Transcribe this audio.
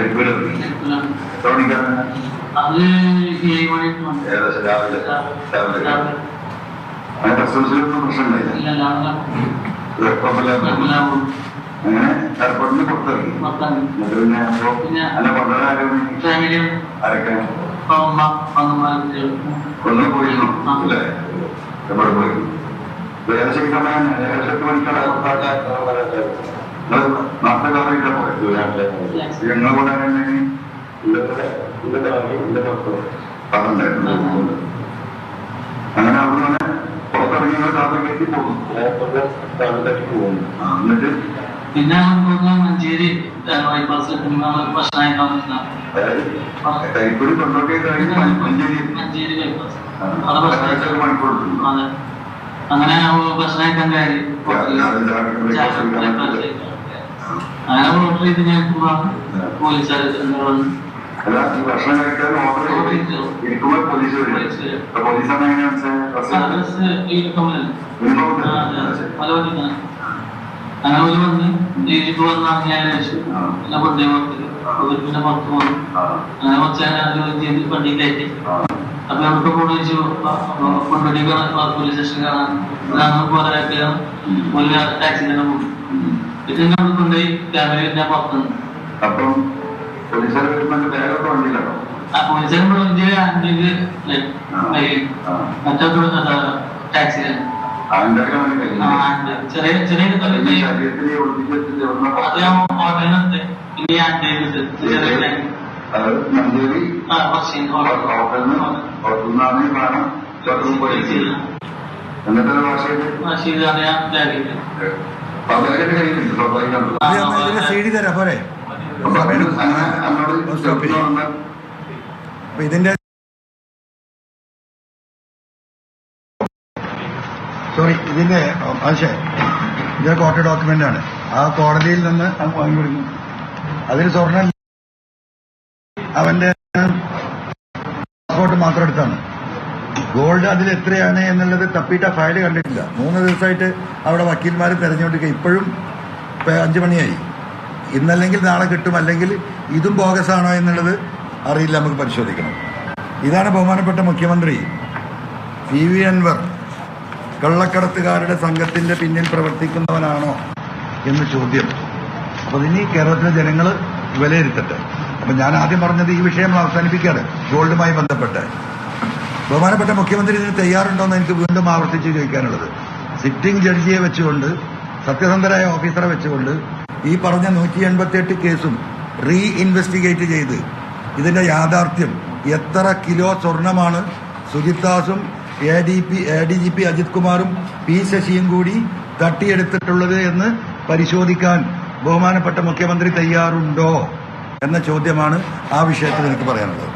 ഏഴ് മണി ഏകദേശം രാവിലെ. രാവിലെ. അങ്ങനെ കസ്റ്റമേഴ്സിലൊന്നും കുഴപ്പമില്ല. അങ്ങനെ എയർപോർട്ടിൽ നിന്ന് പുറത്തിറങ്ങി. എന്നിട്ട് പിന്നെ അപ്പോ അല്ല കൊണ്ടുവരാൻ ആരും ആരൊക്കെ? കൊല്ലം പോയിരുന്നു. അല്ലേ? എവിടെ പോയി ഇത് ഏകദേശം സമയം ഏകദേശം മണിക്കാണ് നാട്ടിലെ കറിയില്ല പോയത് ഞങ്ങൾ കൂടെ അതുണ്ടായിരുന്നു അങ്ങനെ അവിടെ പുറത്തിറങ്ങി താമരക്കേക്ക് പോകും ആ, എന്നിട്ട് പിന്നെ മഞ്ചേരി ബൈപ്പാസ് ഭക്ഷണമായി കരിപ്പൂര് തൊണ്ടൊക്കെ കഴിഞ്ഞ് മഞ്ചേരി. മഞ്ചേരി ബൈപ്പാസ് മണിക്കൂർ അങ്ങനെ ഭക്ഷണം കഴിക്കാൻ കയറി. അങ്ങനെ ഓർഡർ ചെയ്ത് ഞാൻ പോലീസുകാർ വന്ന് അല്ല ഈ ഭക്ഷണം കഴിക്കാൻ ഓർഡർ ചെയ്ത്. ഇരിക്കുമ്പോൾ പോലീസ് വരും. പോലീസ് അങ്ങനെ ഒരു വന്ന് ഇതിപ്പോ വന്നാണ് ഞാൻ എല്ലാ ആ. പിന്നെ കൊണ്ടേ പുറത്ത് അവർ പിന്നെ പുറത്ത് പോകുന്നു അങ്ങനെ കുറച്ച് ചെയ്ത് വണ്ടി കയറ്റി. അപ്പൊ നമുക്ക് കൂടെ കൊണ്ടുപോയി പോലീസ് സ്റ്റേഷൻ കാണാൻ. അങ്ങനെ പോലെ ടാക്സി തന്നെ പോകും. അപ്പം പോലീസുകാർ വരുമ്പോൾ ബാഗൊക്കെ വണ്ടിയിലാണോ ചെറിയ ചെറിയ മഞ്ചേരി പുറത്തുനിന്നാണ് പോലീസ് എന്നിട്ട് ഭാഷയിൽ റഷീദ് അറിയാൻ ഇതിന്റെ തരാം പോരെ. സോറി ഇതിന്റെ ആശയ ഇത് കോർട്ട് ഡോക്യുമെന്റ് ആണ്. ആ കോടതിയിൽ നിന്ന് വാങ്ങിക്കൊടുക്കും വാങ്ങി കൊടുക്കും. അതിൽ സ്വർണ അവന്റെ പാസ്പോർട്ട് മാത്രം എടുത്താണ്. ഗോൾഡ് അതിൽ എത്രയാണ് എന്നുള്ളത് തപ്പിയിട്ട് ഫയൽ കണ്ടിട്ടില്ല. മൂന്ന് ദിവസമായിട്ട് അവിടെ വക്കീൽമാർ തെരഞ്ഞുകൊണ്ടിരിക്കുക. ഇപ്പോഴും ഇപ്പൊ അഞ്ചു മണിയായി. ഇന്നല്ലെങ്കിൽ നാളെ കിട്ടും. അല്ലെങ്കിൽ ഇതും ആണോ എന്നുള്ളത് അറിയില്ല. നമുക്ക് പരിശോധിക്കണം. ഇതാണ് ബഹുമാനപ്പെട്ട മുഖ്യമന്ത്രി പി. വി. അൻവർ. കള്ളക്കടത്തുകാരുടെ സംഘത്തിന്റെ പിന്നിൽ പ്രവർത്തിക്കുന്നവനാണോ എന്ന് ചോദ്യം. അപ്പൊ ഇനി കേരളത്തിലെ ജനങ്ങൾ വിലയിരുത്തട്ടെ. അപ്പൊ ഞാൻ ആദ്യം പറഞ്ഞത് ഈ വിഷയം അവസാനിപ്പിക്കാറ് ഗോൾഡുമായി ബന്ധപ്പെട്ട്. ബഹുമാനപ്പെട്ട മുഖ്യമന്ത്രി ഇതിന് തയ്യാറുണ്ടോ എന്ന് എനിക്ക് വീണ്ടും ആവർത്തിച്ച് ചോദിക്കാനുള്ളത്. സിറ്റിംഗ് ജഡ്ജിയെ വെച്ചുകൊണ്ട് സത്യസന്ധരായ ഓഫീസറെ വെച്ചുകൊണ്ട് ഈ പറഞ്ഞ നൂറ്റി എൺപത്തിയെട്ട് കേസും റീ ഇൻവെസ്റ്റിഗേറ്റ് ചെയ്ത് ഇതിന്റെ യാഥാർത്ഥ്യം എത്ര കിലോ സ്വർണമാണ് Sujith ദാസും A D P A D G P Ajith കുമാറും പി ശശിയും കൂടി തട്ടിയെടുത്തിട്ടുള്ളത് എന്ന് പരിശോധിക്കാൻ ബഹുമാനപ്പെട്ട മുഖ്യമന്ത്രി തയ്യാറുണ്ടോ എന്ന ചോദ്യമാണ് ആ വിഷയത്തിൽ എനിക്ക് പറയാനുള്ളത്.